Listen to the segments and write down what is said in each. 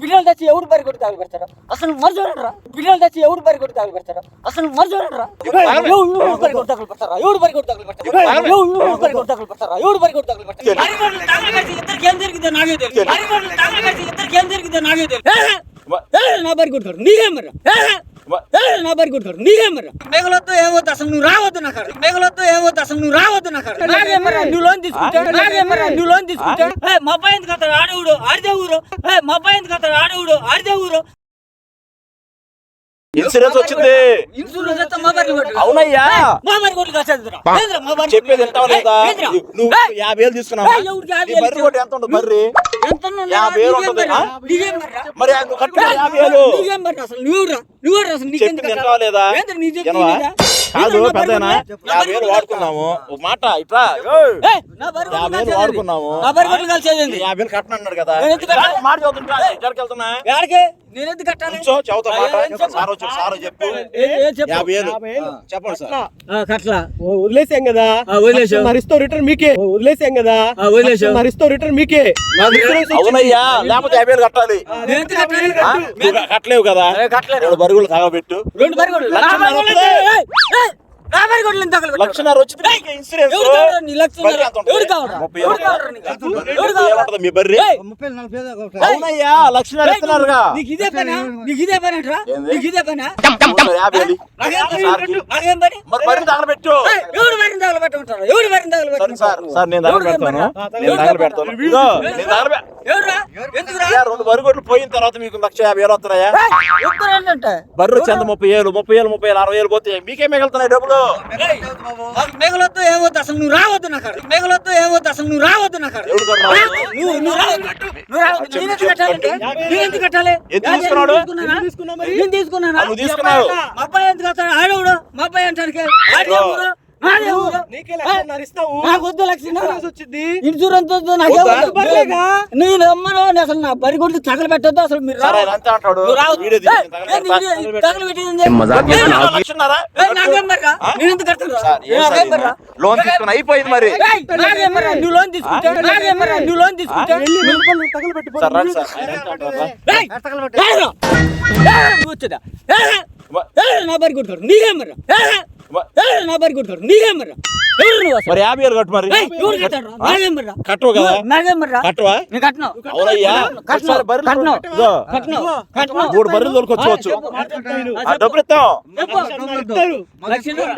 పిల్లలు తెచ్చి ఎవడు బరి కొట్టి తాగులు పెడతారా అసలు మర్జోడరా పిల్లలు తెచ్చి ఎవడు బరి కొట్టి తాగులు పెడతారా అసలు మర్జోడరా ఎవడు బరి కొట్టి తాగులు పెడతారా ఎవడు బరి కొట్టి తాగులు పెడతారా ఎవడు బరి కొట్టి తాగులు పెడతారా ఎవడు బరి కొట్టి తాగులు పెడతారా ఇద్దరికి ఏం జరిగిందో నాకే పెడితే ఇద్దరికి ఏం జరిగిందో నాకే ఏ, నా బరి కొట్టాడు నీకేం మర్రా ఏ, ఏ, నా బరి కొట్టాడు నీకేం మర్రా. మేఘలతో ఏమవుతుంది అసలు నువ్వు రావద్దు నా కాడ. మేఘలతో ఏమవుతుంది అసలు నువ్వు రావద్దు నా కాడ. నాకేం మర్రా నువ్వు లోన్ తీసుకుంటాడు నాకేం మర్రా నువ్వు లోన్ తీసుకుంటాడు ఏ, మా అబ్బాయి ఎందుకు అతను ఆడవుడు? ఆడితే ఊరు. ఏ, మా అబ్బాయి ఎందుకు అతను ఆడవుడు? ఆడితే ఊరు. ఇన్సూరెన్స్ వచ్చింది. అవునయ్యా. చెప్పేది వింటావా లేదా? నువ్వు యాభై వేలు తీసుకున్నావా? ఎంత ఉంటుంది బర్రి? మరి కట్టు యాభై వేలు అసలు? అసలు లేదా ఏంద్రా నీ చెప్పు? నీదా? కాదు నా పెద్దనా యాభై వేలు వాడుకున్నాము. ఒక మాట ఇట్లా ఏయ్, ఏయ్, నా బరి కొట్టు యాభై వేలు కలిసేది. వాడుకున్నాము. నా. యాభై వేలు కట్టను అన్నాడు కదా ఎందుకు కట్టాలి? మాట చదువుతుంటా. వెళ్తున్నా. ఎక్కడికి? నేను ఎందుకు కట్టాలి? కూర్చో చెబుతా మాట ఏం చెప్పు? సార్ వచ్చి సార్ చెప్పు. ఏ- ఏ చెప్పు? యాభై వేలు చెప్పండి సార్. ఆ, కట్లా. ఓ, వదిలేసాం కదా. ఆ, వదిలేసాం. మరి ఇస్తావు రిటర్న్ మీకే. వదిలేసాం కదా. వదిలేసాం. రిటర్న్ మీకే. అవునయ్యా లేకపోతే యాభై వేలు కట్టాలి. కట్టలేవు కదా. రెండు బరుగులు తగబెట్టు. రెండు బరి లక్షన్నర వచ్చింది ఇన్సూరెన్స్ కావాలా నీ లక్షన్నర? కావాలా? కావాలా కావాలా? మీ బర్రె? అవునయ్యా లక్షన్నర ఇస్తున్నారుగా. నీకు ఇదే పనా? నీకు ఇదే పని అంటారా? నీకు ఇదే పనా? మరి సరే సార్ నేను పెడతాను. నేను పెడతాను. నేను ఎందుకురా? రెండు పోయిన తర్వాత మీకు లక్ష యాభై వేలు వస్తున్నాయా? బర్రె చెంద ముప్పై ఏళ్ళు ముప్పై ఏళ్ళు ముప్పై ఏళ్ళు అరవై ఏళ్ళు పోతే మీకే మిగులుతున్నాయి డబ్బులు. మాకు మేఘలతో ఏమవుతుంది అసలు? నువ్వు రావద్దు నా కాడ. మేఘలతో ఏమవుతుంది అసలు? నువ్వు రావద్దు నా కాడ. ఎవడు కొన్నాడు? నువ్వు నువ్వు రావద్దు. నువ్వు రావద్దు. నేను ఎందుకు కట్టాలంటే నేను ఎందుకు కట్టాలి? తీసుకున్నానా? మా అబ్బాయి ఎందుకు వస్తాడు? ఆడవుడు? మా అబ్బాయి అంటానికి. ఆడే ఊరు. నాదే ఊరు నీకే లక్షన్నర ఇస్తావు. నాకు వద్దు లక్షణం ఇన్సూరెన్స్ వచ్చింది? ఇన్సూరెన్స్ వద్దు నాకే వద్దా? వద్దు. పర్లేగా? నేను అమ్మను అసలు నా బరి కొట్టి తగలబెట్టొద్దు అసలు మీరు? లోన్ తీసుకుని అయిపోయింది మరి? నువ్వు లోన్? నువ్వు లోన్ నా బరి నీకేం నా బరి నీకేం? మరి యాభై కట్టు మరి? కట్టవు కదా? కట్టవా. మూడు బర్రెలు తోలుకొచ్చుకోవచ్చు డబ్బులు ఇస్తాం.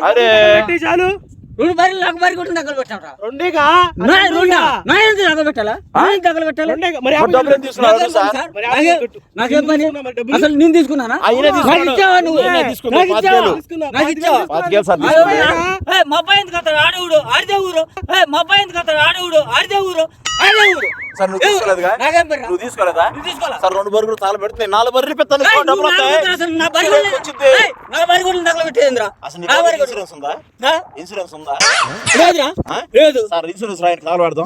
అరే. చాలు రెండు బర్రెలు నాకు బరి కొట్టి తగలు పెట్టారా రెండేగా? నా రెండా? నా ఎందుకు తగలు పెట్టాలా? నా తగలు పెట్టాలా? మరి డబ్బులు సార్? నాకేం- పని? అసలు నేను తీసుకున్నానా. నాకు ఇచ్చావా నువ్వు? నాకు ఇచ్చావా? నాకు ఇచ్చావా? మా అబ్బాయి ఎందుకు అతను ఆడవుడు. ఆడితే ఊరు. మా అబ్బాయి ఎందుకు అతను ఆడవుడు. ఆడితే ఊరు. ఆడే ఊరు. సార్ నువ్వు? తీసుకోలేదుగా? నువ్వు తీసుకోలేదా? నువ్వు తీసుకోవాలా? సార్ రెండు బరుగులు తాళ పెడితే నాలుగు బర్రెలు పెడతాను డబ్బులు ఇన్సూరెన్స్ ఉందా? ఇన్సూరెన్స్ ఉందా? లేదు. సార్ ఇన్సూరెన్స్ రాయని తాళ పెడదాం.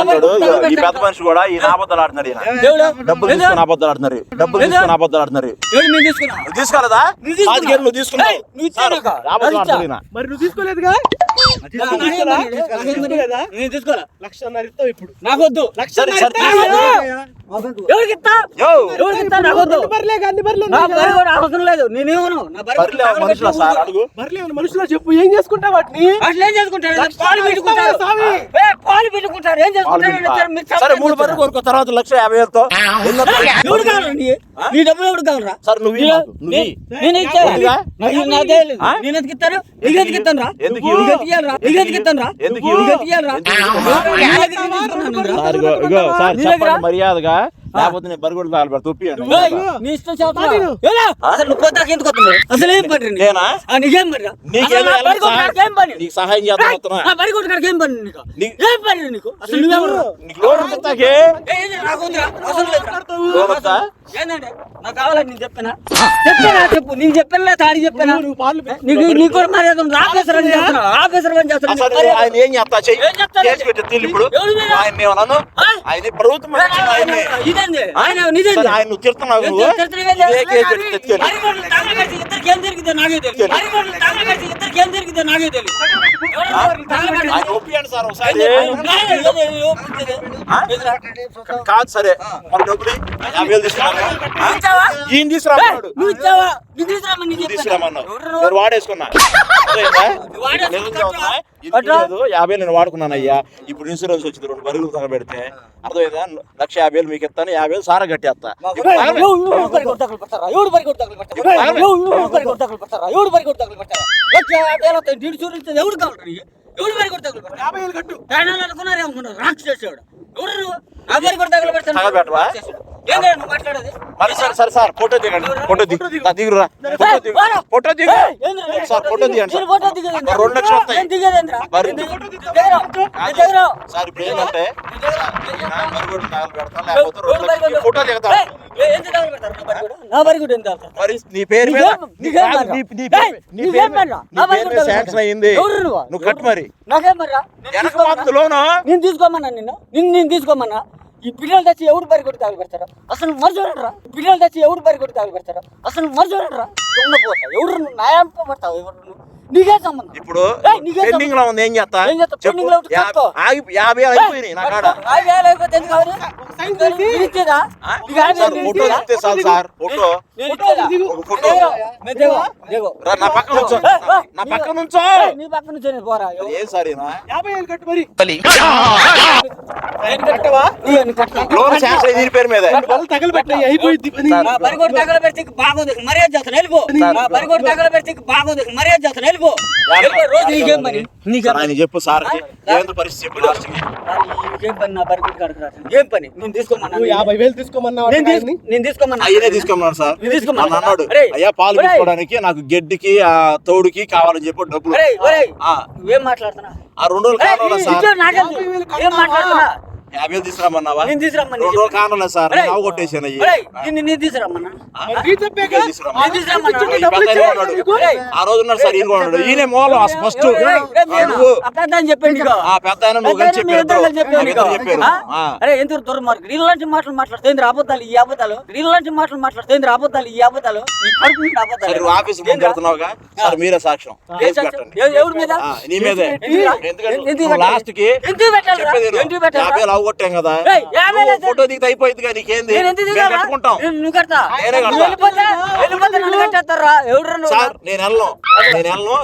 అంటాడు ఈ పెద్ద మనిషి కూడా ఈ నాబద్దాలు ఆడుతున్నారు డబ్బులు? తీసుకుని అబద్ధాలు ఆడుతున్నారు డబ్బులు? తీసుకుని అబద్ధాలు ఆడుతున్నారు తీసుకోలేదా నువ్వు తీసుకున్నావు. మరి తీసుకోలేదుగా? ఇప్పుడు. నాకొద్దు. అవసరం లేదు. నేనేమను మనుషులా చెప్పు. ఏం చేసుకుంటావు వాటిని? ఏం పాలు. ఏ, చేసుకుంటారు. సరే మూడు కొనుక్కో తర్వాత లక్ష యాభై వేలతో. ఎన్నో ఎవడు కావాలా నీ డబ్బులు ఎవడు కావాలరా సార్ నువ్వు. నేను ఇచ్చా. ఎందుకా? నాకు నాదే? నేను ఎందుకు ఇస్తాను? ఎందుకు ఇస్తాను రా? ఎందుకు ఇవ్వు? ఎందుకు ఇస్తాను రా? ఎందుకు రా? దగ్గర? మర్యాదగా. లేకపోతే నేను బరిగొడ్లు తాగలు పెడతా ఒప్పి అండి ఏయ్, నీ ఇష్టం చేస్తున్నా. ఏలా? అసలు నువ్వు పొద్దాక ఎందుకు వస్తున్నావు? అసలు ఏం పని? నేనా? ఆ, నీకేం పని? నీకు సహాయం చేద్దాం వస్తున్నా బరిగొడ్డు కాడికి ఏం పని నీకు? నీ- ఏం పని నీకు? అసలు నువ్వెవరు? నీకు లోన్ ఉంటుందాకే నాకు? ఏందండి? కావాలని నేను చెప్పానా? చెప్పానా చెప్పు. నేను చెప్పానా తాడి చెప్పానా? నువ్వు పాలు నీకు నీకు కూడా మర్యాద ఉంది. ఆఫీసర్ అని చేస్తున్నావు ఆఫీసర్ అని చేస్తున్నావు అసలు నీకు మర్యాద ఆయన ఏం చేస్తా చెయ్యి. ఏం చెప్తాడు? కేసు పెట్టి ఇప్పుడు. ఎవరి మీద? ఆయన ఏమన్నాను ఆ? ఆయన ప్రభుత్వం ఆయన్ని. ఇదేంది? ఆయన నిజంది సరే, ఆయన నువ్వు తిడుతున్నావు నువ్వు? ఏ కేసు ఆయన ఒప్పియండి సార్ ఒకసారి? కాదు సరే. మరి డబ్బులు. యాభై వేలు ఇచ్చావా? ఈయన తీసుకురామన్నాడు. నువ్వు ఇచ్చావా? నువ్వు తీసుకురామని? తీసుకురామన్నావు? వాడేసుకున్నా. యాభై నేను వాడుకున్నాను అయ్యా ఇప్పుడు ఇన్సూరెన్స్ వచ్చింది రెండు బరుగులు తగలబెడితే అర్థమైందా? లక్ష యాభై వేలు మీకు ఇస్తాను యాభై వేలు సారా కట్టేస్తా. ఎవరు- పెడతారా? పెడతారా? పెడతారా? పెడతారా? కావాలి? ఎవరు బరి కొట్టి తగలు పెడతారా? యాభై వేలు కట్టు. ప్రాణాలు అనుకున్నారు ఏమనుకున్నారు రాక్షసుడు ఎవరు? బరి కొట్టి తగలు పెడతాను మరి సార్ సార్ సార్ ఫోటో దిగండి. ఫోటో దిగు. దిగురా. ఫోటో దిగు. ఫోటో దిగు? సార్ ఫోటో దిగండి. సార్? రెండు లక్షలు వస్తాయి. సార్ ఇప్పుడు ఏంటంటే ఫోటో దిగుతా? మరి నీ పేరు శాంక్షన్ ఎవరు నువ్వు? కట్టు మరి. నాకేం లోను. నేను తీసుకోమన్నా నిన్ను? నిన్ను నేను తీసుకోమన్నా? ఈ పిల్లలు తెచ్చి ఎవడు బరి కొట్టి తగలు పెడతారా? అసలు మర్జోడరా పిల్లలు తెచ్చి ఎవడు బరి కొట్టి తగలు పెడతారా? అసలు మర్జోడరా పోతా ఎవరు న్యాయం పడతావు ఎవరు నువ్వు? నీకే సంబంధం. ఇప్పుడు పెండింగ్లో ఉంది ఏం చేస్తా? ఏం చేస్తా? పెండింగ్లో. ఆగి యాభై వేలు అయిపోయినాయి నా కాడ. ఆ వేలు అయిపోతే ఎందుకు కావాలి? ఇచ్చేదా? యాభై ఫోటో చాలు సార్. ఫోటో. ఫోటో నా పక్కన నుంచో ఏయ్, ఏయ్, నా నీ- పక్కన నుంచో ఏయ్, నీ పక్క నుంచి నేను పోరా. అది ఏం సార్ ఈయన? యాభై వేలు కట్టు మరి నేను కట్టవా? ఇయ్యో, నేను కట్టను. లోన్ శాంక్షన్ అయ్యింది దీని పేరు మీద. వాళ్ళు తగలబెట్టాయి అయిపోయింది పని నా బరిగోడు తగలబెడితే బాగోదు. మర్యాద చేస్తాను వెళ్ళిపో. నా బరిగోడు తగలబెడితే బాగోదు. మర్యాద చేస్తాను వెళ్ళిపో. వెళ్ళిపో, రోజు నీకేం పని నీకేం సార్ ఆయన చెప్పు సార్ పరిస్థితి? చెప్పు లాస్ట్ పని నా ఏం పని. నేను తీసుకోమన్నా. యాభై వేలు నేను తీసుకోమన్నా. అయ్యనే సార్. తీసుకోమన్నా. అన్నాడు అయ్యా పాలు. తీసుకోవడానికి నాకు గెడ్డికి ఆ తోడుకి కావాలని చెప్పి డబ్బులు. నువ్వేం మాట్లాడుతున్నా ఆ రెండు రోజులు కావాలా సార్? ఏం మాట్లాడుతున్నా యాభై తీసుకురామన్నావా నేను సార్ నేను ఈ ఆ? రోజు ఉన్నాడు సార్ ఈయన ఈయన మూలం ఫస్ట్. పెద్ద చెప్పాడు. ఆ పెద్ద ఆయన నువ్వు చెప్పారు. అరే ఇలాంటి మాటలు అబద్ధాలు? ఈ అబద్ధాలు? ఇలాంటి మాటలు మాట్లాడుతుంది అబద్ధాలు? ఈ అబద్ధాలు? నీ కడుపు అబద్ధాలు? ఆఫీస్ ముందు సార్ మీరే సాక్ష్యం. ఎవరి మీద? నీ మీదే? ఎందుకంటే? లాస్ట్కి? చెప్పేది అవగొట్టాం కదా? ఫోటో దిగితే అయిపోయింది కదా నీకేంది? కట్టుకుంటాం సార్ నేను వెళ్ళను. నేను వెళ్ళను.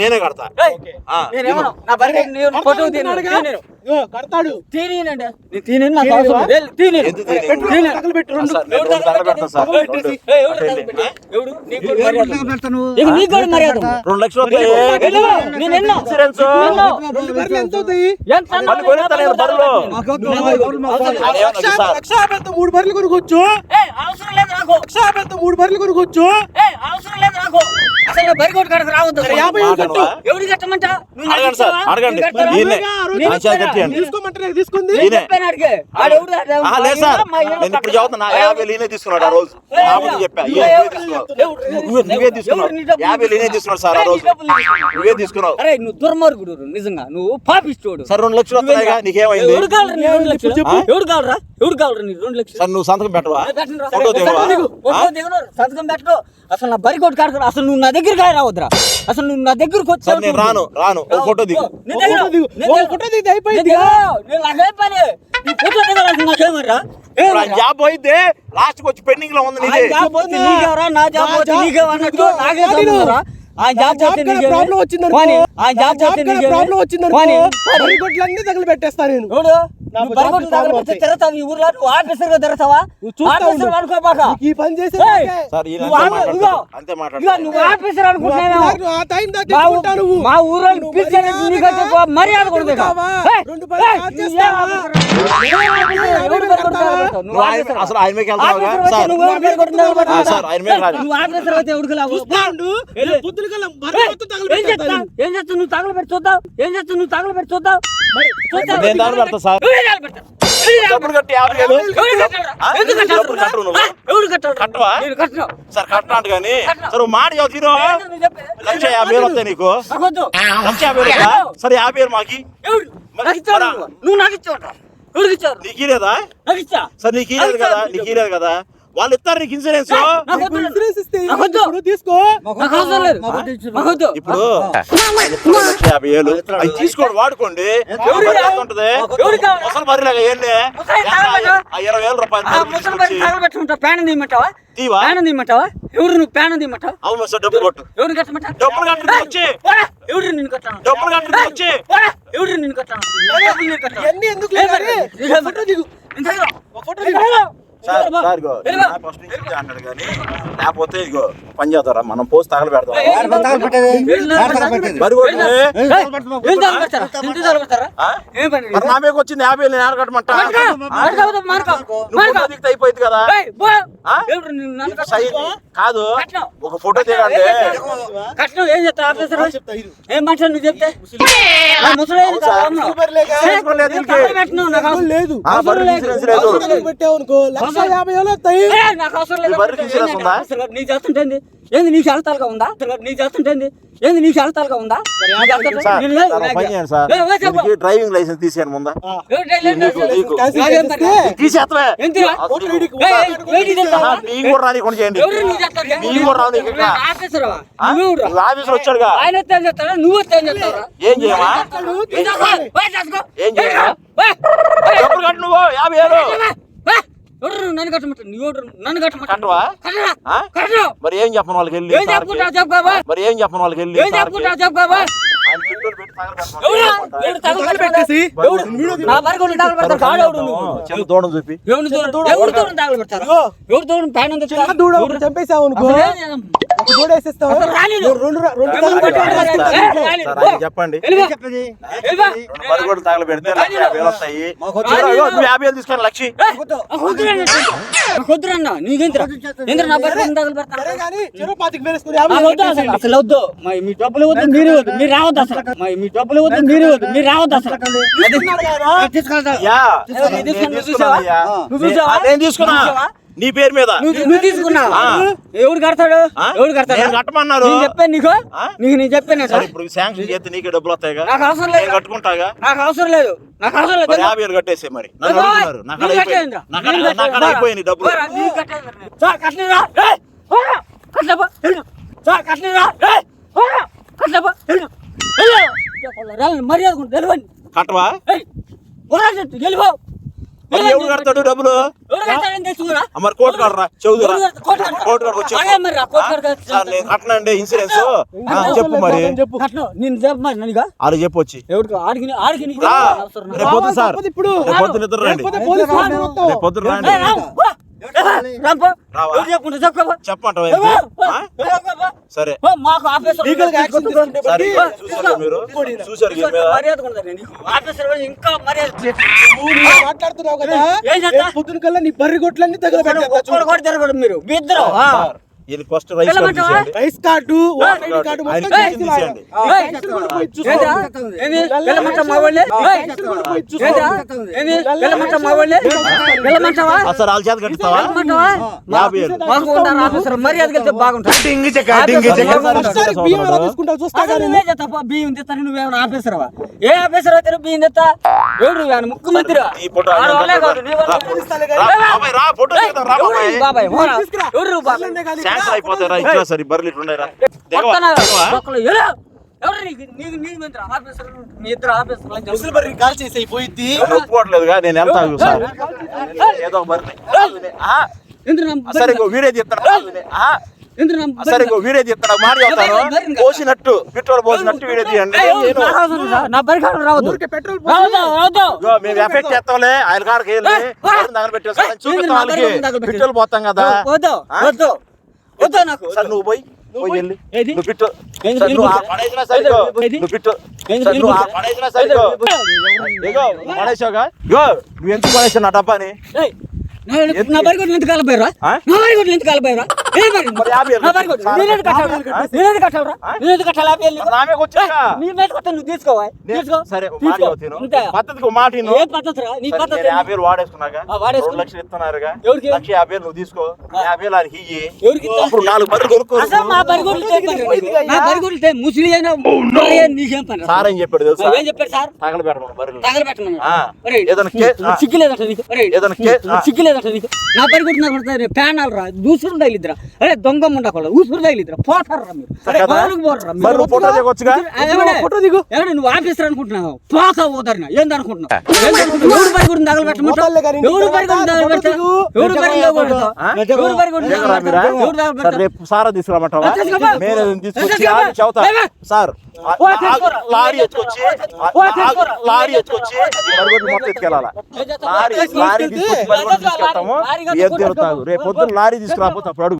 నేనే కడతా. కడతాడు తీనండి రెండు లక్షలు. ఇన్సూరెన్స్. అవసరం మూడు బర్రెలు కొనుక్కోవచ్చు అవసరం లేదు నాకు. మూడు బర్రెలు కొనుక్కోవచ్చు లేదు నాకు. అసలు రావద్దు. యాభై కట్టు. కట్టమంటా? అడగండి సార్? అడగండి. తీసుకోమంటే తీసుకుంది? ఆ, లేదు సార్. నేను ఇప్పుడు. చదువుతున్నా. యాభై తీసుకున్నాడు ఆ రోజు. చెప్పా. నువ్వు తీసుకున్నావు. యాభై తీసుకున్నాడు? ఆ రోజు. నువ్వే తీసుకున్నావు. అరే నువ్వు దుర్మార్గుడు నిజంగా. నువ్వు పాపిస్తోడు సార్ రెండు లక్షలు వస్తున్నాయిగా. నీకేమైంది? ఎవడు కావాలరా. ఎవడు కావాలరా? ఎవడు కావాలరా నీ రెండు లక్షలు? సార్ నువ్వు సంతకం పెట్టవా. ఫోటో దిగవా? సంతకం అసలు నా బరి కొట్టు కాడుకు అసలు నువ్వు నా దగ్గరికి రావద్దురా. అసలు నువ్వు నా దగ్గరకు వచ్చి సార్ నేను రాను రాను. ఓ ఫోటో దిగు. నేను దిగను. ఫోటో దిగు. నేను ఓ దిగను. ఫోటో దిగితే అయిపోయింది నేను దిగను. నేను నాకేం పని? నీ ఫోటో దిగాల్సిన నాకేమరా ఇప్పుడు ఆ జాబ్ అయితే లాస్ట్కి వచ్చి పెండింగ్లో ఉంది ఆ నీది. జాబ్ పోతే నీకెవరా? నా జాబ్ నా పోతే జాబ్ నీకేమన్నట్టు నాకే పోనీ సంబంధంరా? ఆ జాబ్ జాబ్ పోతే కన్నా నీకేమి? ప్రాబ్లం వచ్చిందనుకో. పోనీ. ఆ జాబ్ జాబ్ పోతే కన్నా నీకేమి? ప్రాబ్లం వచ్చిందనుకో. పోనీ. బర్రె గొడ్లన్నీ తగలు పెట్టేస్తా నేను. చూడు నువ్వు బరగొట్టు తగలబెడితే. తిరగతావు ఈ ఊర్లో తిరగతావా ఆఫీసర్ ఈ పని చేసే ఆఫీసర్ అనుకుంటున్నావు. మా ఊరు మర్యాద అసలు ఆయన మీద ఏం చేస్తావు? తగలబెట్టి చూద్దాం ఏం చేస్తావు? నువ్వు తగలబెట్టి చూద్దాం చూద్దాం. డబ్బులు కట్టి యాభై వేలు? డబ్బులు కట్టరు నువ్వు? కట్టవా? సార్ కట్టాడు కానీ సార్ మాట చెబుతా తీరు ఏంటో నువ్వు చెప్పేది? లక్ష యాభై వేలు వస్తాయి నీకు. లక్ష యాభై వేలు? సరే యాభై వేలు మాకి. నువ్వు. ఇచ్చావు సార్ కదా నీకు కదా. వాళ్ళు ఇస్తారు నీకు ఇన్సూరెన్స్. ఇప్పుడు తీసుకో. నాకు అవసరం లేదు. నాకు వద్దు. ఇప్పుడు లక్ష యాభై వేలు అవి తీసుకోండి వాడుకోండి. ఉంటది? ముసలి బర్రెలాగా ఏంటి ఇరవై వేల రూపాయలు పేన తీయమంటావా? ఎవరు నువ్వు పేన తీయమంటావు? అవును సార్ డబ్బులు కొట్టు. డబ్బులు వచ్చి. ఎవరు కట్టాను? డబ్బులు వచ్చి. ఎవరు నేను కట్టాను. ఇవన్నీ ఎందుకు ఫోటో? దిగు. ఫోటో. సార్. సార్ ఇగో ఫస్ట్ నుంచి అన్నాడు కానీ లేకపోతే ఇగో పని చేద్దారా మనం పోస్ట్ తగల? మరి నా మీద వచ్చింది యాభై వేలు నేను దిగితే అయిపోయింది కదా? కాదు. ఒక ఫోటో దిగండి కట్నం ఏం చెప్తా. ఏం మనిషి నువ్వు చెప్తే ముసలి లేదు. పెట్టావు అనుకో లక్ష యాభై వేలు వస్తాయి ఏయ్, నాకు అవసరం లేదు ఈ బర్రెకి ఇన్సూరెన్స్ ఉందా? అసలు నీ చేస్తుంటేంది ఏంది నీ చేస్తాలుగా ఉందా నీ చేస్తుంటేంది ఏంది నీ చేస్తాలుగా ఉందా డ్రైవింగ్ లైసెన్స్ తీసాను ముందా చేయండి నీ కూడా. ఆఫీసరా? నువ్వెవరురా? నువ్వు ఆఫీసర్ వచ్చాడుగా ఆయన వస్తే ఏం చేస్తాడా? నువ్వు వస్తే ఏం చేస్తావురా? ఏం చేయమా ఏం నువ్వు యాభై వేలు నన్ను కట్టరా? మరి ఏం చెప్పను వాళ్ళకి వెళ్ళి ఏం మరి ఏం చెప్పను వాళ్ళకి వెళ్ళి ఏం దూడం చూపి. ఎవరు దూరం తగలబెడతారు ఎవరు? దూరం పైన చంపేసావు అనుకో? ఒక వేసేస్తావు? రెండు రెండు ఆయన చెప్పండి. వస్తాయి. యాభై వేలు తీసుకొని లక్షి వద్దురన్న. నా అసలు. వద్దు. మీ డబ్బులు వద్దు మీరు వద్దు. మీరు రావద్దు అసలు. మీ డబ్బులు వద్దు మీరు వద్దు. మీరు రావద్దు అసలు. తీసుకెళ్తా తీసుకున్నా, నే- పేరు మీద? నువ్వు తీసుకున్నావు. ఎవడు కడతాడు? ఎవడు కడతాడు? నేను కట్టమన్నారు. నేను చెప్పాను నీకు? నీకు నేను చెప్పాను సరే ఇప్పుడు శాంక్షన్ చేస్తే నీకే డబ్బులు వస్తాయిగా? నాకు అవసరం లేదు. కట్టుకుంటాగా? నాకు అవసరం లేదు. నాకు అవసరం లేదు. యాభై వేలు కట్టేసే మరి. నాకు అయిపోయింది. డబ్బులు. కట్టలేపో, కట్టలేపో, మర్యాద. కట్టవా. ఎవరు కడతాడు డబ్బులు? మరి కోర్టు కడరా? కడతాడు? కోర్టు కట్టనండి ఇన్సూరెన్స్. చెప్పు మరి. నేను చెప్పమని నన్నుగా. వాళ్ళు చెప్పు వచ్చి. ఎవరికి ఆడికి ఆడికి నీకు రా. అవసరం రేపు పొద్దు సార్. ఇద్దరు రండి. రండి. సరే. మాకు ఆఫీసర్ చూసారా మర్యాద ఇంకా మర్యాద పొద్దున నీ బర్రి గొట్లన్నీ తిరగడు మీరు. ఇద్దరు. First rice card? తీసేయండి rice card voter ID card మొత్తం తీసేయండి. వాళ్ళే? వాళ్ళ చేత? యాభై ఆఫీసర్ మర్యాద కలిస్తే బాగుంటుంది ఒకసారి బియ్యం ఎలా తీసుకుంటావు చూస్తా అసలు కానీ నువ్వే చెప్తావా బియ్యం తెస్తాను నువ్వేమైనా ఆఫీసర్వా ఏ ఆఫీసర్ అయితే బియ్యం తెస్తా ఎవడు నువ్వేమైనా ముఖ్యమంత్రి. బాబాయ్, రా ఫోటో దిగుదాం, రా ఎవరు బాబాయ్. ఎవరు బాబాయ్ అసలు కానీ శాంక్షన్ అయిపోతాయి రా ఇట్లా సరే బర్రెలు ఒప్పుకోవట్లేదుగా నేను ఏదో ఒక బర్రె సరే వీడియో సరే వీడియో మాట చెప్తాను. పోసినట్టు పెట్రోల్ పోసినట్టు వీడియో తీయండి. మేము ఎఫెక్ట్ చేస్తాంలే. ఆయన కాడికి వెళ్ళి ఏయ్, వా. బర్రెని దగ్గర పెట్టేస్తాను ఏయ్, చూపిస్తాం నా వాళ్ళకి. బర్రెని దగ్గర పెట్టేసి. పెట్రోల్ పోతాం కదా. వద్దు నాకు సరే నువ్వు పోయి పోయి వెళ్ళి? నువ్వు పెట్టు? సరే నువ్వు ఆ? పడేసినా సరిగో ఏది? నువ్వు పెట్టు? సరే నువ్వు ఆ? పడేసినా సరిగో ఇగో పడేసావుగా? ఇగో నువ్వు ఎందుకు పడేసావు నా డబ్బాని? ఏయ్, నా- కాలపోయారా కాలపోయారా ముసలి అయినా నీకేం పని? సార్ ఏం చెప్పాడు ఏం సార్? తగలబెట్టమని ఏదైనా. సిగ్గులేదంట నీకు. ఏదైనా సిగ్గులేదంట నీకు నా నాకు కొడతారు ప్యానాలు రా దూసురు తగిలిద్రా అరే దొంగ ఉండకూడదు ఊసురు తగిలిద్రా పోతారు మీరు? ఫోటో ఎవడే? దిగు. ఎవడే? నువ్వు ఆఫీసర్ అనుకుంటున్నావు? పోక పోతారు ఏంది అనుకుంటున్నావు సరే తగలబెడతావు రేపు సారా తీసుకురామంటావా? తీసుకొచ్చి? సార్. లారీ ఎత్తుకొచ్చి. లారీ ఎత్తుకొచ్చి మరుగుడు మొత్తం ఎత్తుకెళ్ళాలా? లారీ లారీ తీసుకొచ్చి మరుగుడు తీసుకెళ్తాము. రేపు పొద్దున్న లారీ తీసుకురాకపోతే అప్పుడు అడుగు.